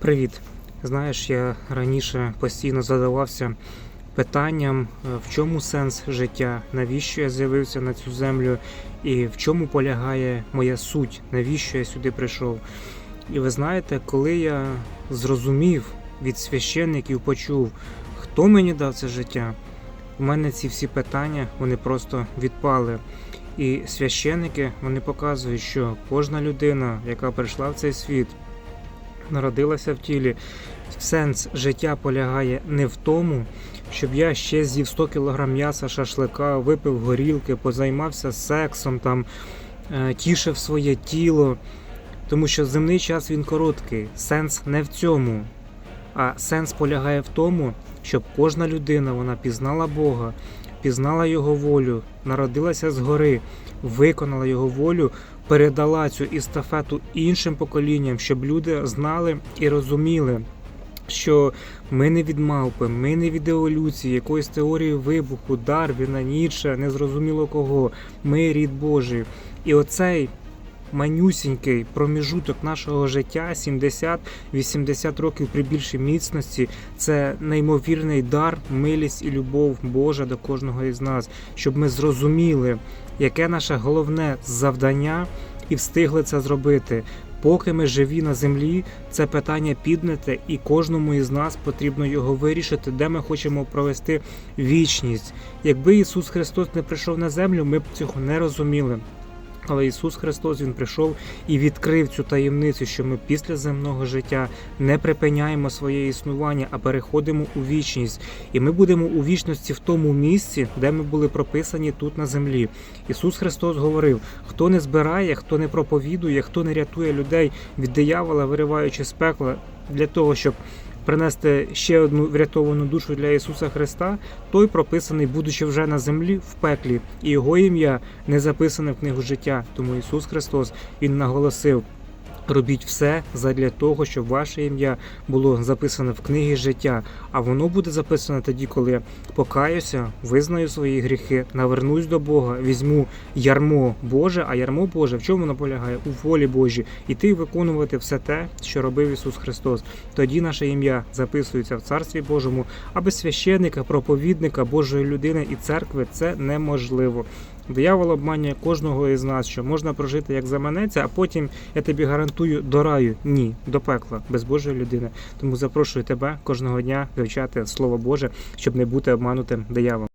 Привіт. Знаєш, я раніше постійно задавався питанням, е, в чому сенс життя, навіщо я з'явився на цю землю, і в чому полягає моя суть, навіщо я сюди прийшов. І ви знаєте, коли я зрозумів від священників, почув, хто мені дав це життя, у мене ці всі питання вони просто відпали. І священники вони показують, що кожна людина, яка прийшла в цей світ, народилася в тілі. Сенс життя полягає не в тому, щоб я ще з'їв 100 кг м'яса, шашлика, випив горілки, позаймався сексом, там, е, тішив своє тіло. Тому що земний час він короткий. Сенс не в цьому. А сенс полягає в тому, щоб кожна людина вона пізнала Бога, пізнала Його волю, народилася згори, виконала Його волю, передала цю істафету іншим поколінням, щоб люди знали і розуміли, що ми не від мавпи, ми не від еволюції, якоїсь теорії вибуху, Дарвіна, Ніцше, незрозуміло кого. Ми рід Божий. І оцей манюсінький проміжуток нашого життя 70-80 років при більшій міцності це неймовірний дар, милість і любов Божа до кожного із нас, щоб ми зрозуміли, яке наше головне завдання, і встигли це зробити. Поки ми живі на землі, це питання піднете, і кожному із нас потрібно його вирішити, де ми хочемо провести вічність. Якби Ісус Христос не прийшов на землю, ми б цього не розуміли. Але Ісус Христос Він прийшов і відкрив цю таємницю, що ми після земного життя не припиняємо своє існування, а переходимо у вічність. І ми будемо у вічності в тому місці, де ми були прописані тут на землі. Ісус Христос говорив: хто не збирає, хто не проповідує, хто не рятує людей від диявола, вириваючи з пекла для того, щоб принести ще одну врятовану душу для Ісуса Христа, той прописаний, будучи вже на землі в пеклі, і його ім'я не записане в книгу життя. Тому Ісус Христос Він наголосив. Робіть все задля того, щоб ваше ім'я було записане в книгі життя. А воно буде записане тоді, коли покаюся, визнаю свої гріхи, навернусь до Бога, візьму ярмо Боже, а ярмо Боже в чому воно полягає? У волі Божій. Іти виконувати все те, що робив Ісус Христос. Тоді наше ім'я записується в Царстві Божому, а без священника, проповідника, Божої людини і церкви це неможливо. Диявол обманює кожного із нас, що можна прожити як заманеться, а потім я тобі гарантую до раю. Ні, до пекла, без Божої людини. Тому запрошую тебе кожного дня вивчати Слово Боже, щоб не бути обманутим дияволом.